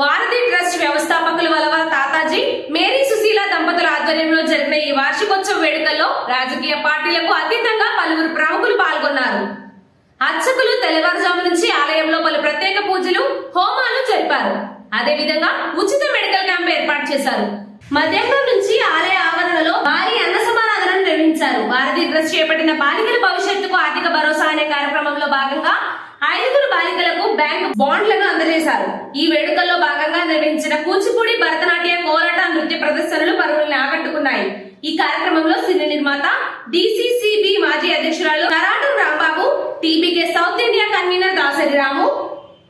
Bharati trust వ్యవస్థాపకుల వలవ Tataji Mary Susheela దంపతుల ఆధ్వర్యంలో జరిగిన ఈ వార్షికోత్సవ వేడుకల్లో రాజకీయ పార్టీలకు అతీతంగా పలువురు ప్రముఖులు పాల్గొన్నారు. అర్చకులు తెల్లవారుజాము నుంచి ఆలయంలో పలు ప్రత్యేక పూజలు హోమాలు జరిపారు. అదేవిధంగా ఉచిత మెడికల్ క్యాంప్ ఏర్పాటు చేశారు. మధ్యాహ్నం నుంచి ఆలయ ఆవరణలో భారీ అన్న సమారాధన నిర్వహించారు. భారతీయ ట్రస్ట్ చేపట్టిన బాలికల భవిష్యత్తుకు ఆర్థిక భరోసా అనే కార్యక్రమంలో భాగంగా ఐదుగురు బాలికలకు బ్యాంక్ బాండ్లను అందజేశారు. ఈ వేడుకల్లో భాగంగా నిర్వహించిన కూచిపూడి భరతనాట్య కోలాట నృత్య ప్రదర్శనలు పరువుల్ని ఆకట్టుకున్నాయి. ఈ కార్యక్రమంలో సినీ నిర్మాత డిసిసిబి మాజీ అధ్యక్షురాలు Naratam Rambabu TBK south India convener Dasari Ramu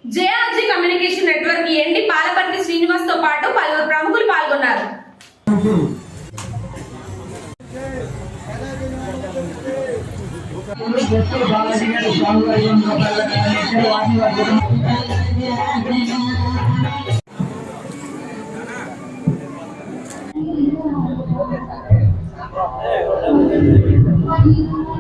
JRG communication network MD Palaparthi శ్రీనివాస్తో పాటు పలువురు ప్రముఖులు పాల్గొన్నారు. కాశీనాథ స్వామి వారి వాటి వారి Thank you.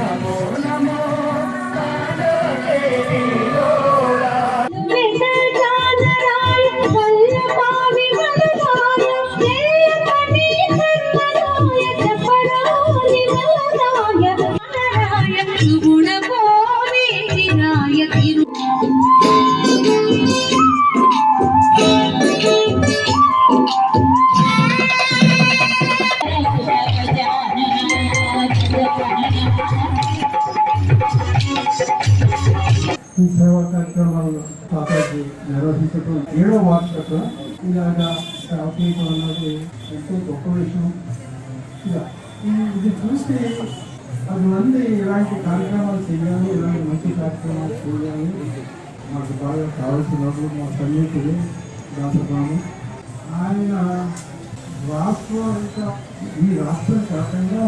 Namo Namo ఈ సేవా కార్యక్రమాలను తాతాజీ నిర్వహించడం ఏడో వార్షిక ఇలాగా సేవ అన్నది ఎంతో గొప్ప విషయం. ఇలా ఇది చూస్తే పది మంది ఇలాంటి కార్యక్రమాలు చేయాలి ఇలాంటి మంచి కార్యక్రమాలు చేయాలి మాకు బాగా కావాల్సినప్పుడు మా సన్నిహితుడు దాసరాము ఆయన రాష్ట్రం ఈ రాష్ట్రం కాకుండా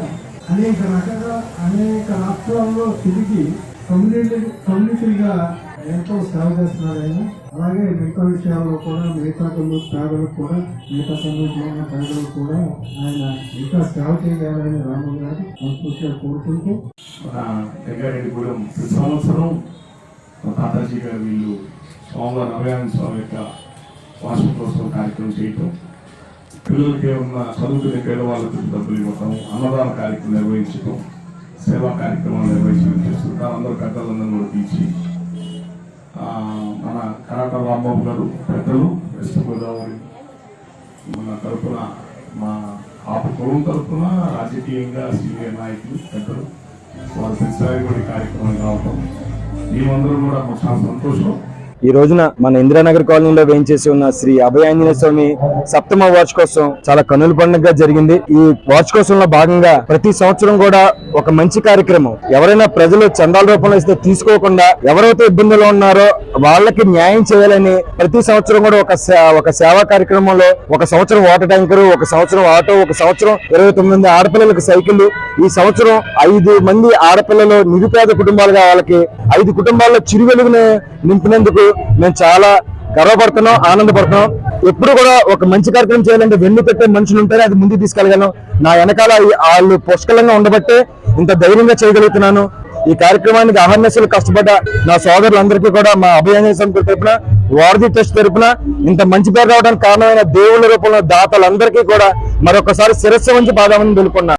అనేక రకాల అనేక రాష్ట్రాల్లో తిరిగి కమ్యూనిటీ కమ్యూనిటీగా ఎంతో సేవ చేస్తున్నారు ఆయన. అలాగే మిగతా విషయాల్లో కూడా మిగతా కమ్యూనిటీ పేదలకు కూడా మిగతా కమ్యూనిటీలో ఉన్న పేదలకు కూడా ఆయన ఇంకా సేవ చేయాలని రాము గారు మనస్ఫూర్తిగా కోరుకుంటూ. మన జగ్గారెడ్డిగూడెం ప్రతి సంవత్సరం మా తాతాజీ గారు వీళ్ళు స్వామివారి అభయానంద స్వామి యొక్క వార్షికోత్సవం కార్యక్రమం చేయటం పిల్లలకి ఉన్న చదువుకునే పేదవాళ్ళకి డబ్బులు ఇవ్వటం అన్నదాన కార్యక్రమం నిర్వహించటం సేవా కార్యక్రమాలు నిర్వహించడం చేస్తుంటారు. అందరూ పెద్దలందరూ కూడా పిలిచి మన కరాట రాంబాబు గారు పెద్దలు వెస్ట్ గోదావరి మన తరపున మా ఆపు కులం తరపున రాజకీయంగా సీనియర్ నాయకులు పెద్దలు వారు ప్రతిసారి కూడా కార్యక్రమం రావటం. మేమందరూ కూడా మాకు చాలా సంతోషం. ఈ రోజున మన ఇందిరానగర్ కాలనీలో వేయించేసి ఉన్న శ్రీ అభయాంజనేయ స్వామి సప్తమ వార్షికోత్సవం చాలా కనుల పండుగగా జరిగింది. ఈ వార్షికోత్సవంలో భాగంగా ప్రతి సంవత్సరం కూడా ఒక మంచి కార్యక్రమం. ఎవరైనా ప్రజలు చందాల రూపంలో ఇస్తే తీసుకోకుండా ఎవరైతే ఇబ్బందులు ఉన్నారో వాళ్ళకి న్యాయం చేయాలని ప్రతి సంవత్సరం కూడా ఒక సే- ఒక సేవా కార్యక్రమంలో ఒక సంవత్సరం వాటర్ ట్యాంకర్ ఒక సంవత్సరం ఆటో ఒక సంవత్సరం ఇరవై తొమ్మిది ఆడపిల్లలకు సైకిల్ ఈ సంవత్సరం ఐదు మంది ఆడపిల్లలు నిరుపేద కుటుంబాలుగా వాళ్ళకి ఐదు కుటుంబాల్లో చిరు వెలుగుని నింపినందుకు మేము చాలా గర్వపడుతున్నాం ఆనందపడుతున్నాం. ఎప్పుడు కూడా ఒక మంచి కార్యక్రమం చేయాలంటే వెన్ను పెట్టే మనుషులు ఉంటేనే అది ముందుకు తీసుకెళ్ళగలను నా వెనకాల వాళ్ళు పుష్కలంగా ఉండబట్టే ఇంత ధైర్యంగా చేయగలుగుతున్నాను. ఈ కార్యక్రమానికి అహర్నిశలు కష్టపడ్డ నా సోదరులందరికీ కూడా మా అభయాంజన సమితి తరపున వారధి ట్రస్ట్ తరపున ఇంత మంచి పేరు రావడానికి కారణమైన దేవుళ్ళ రూపంలో దాతలందరికీ కూడా మరొకసారి శిరస్సు మంచి పాదామని తెలుపుకున్నా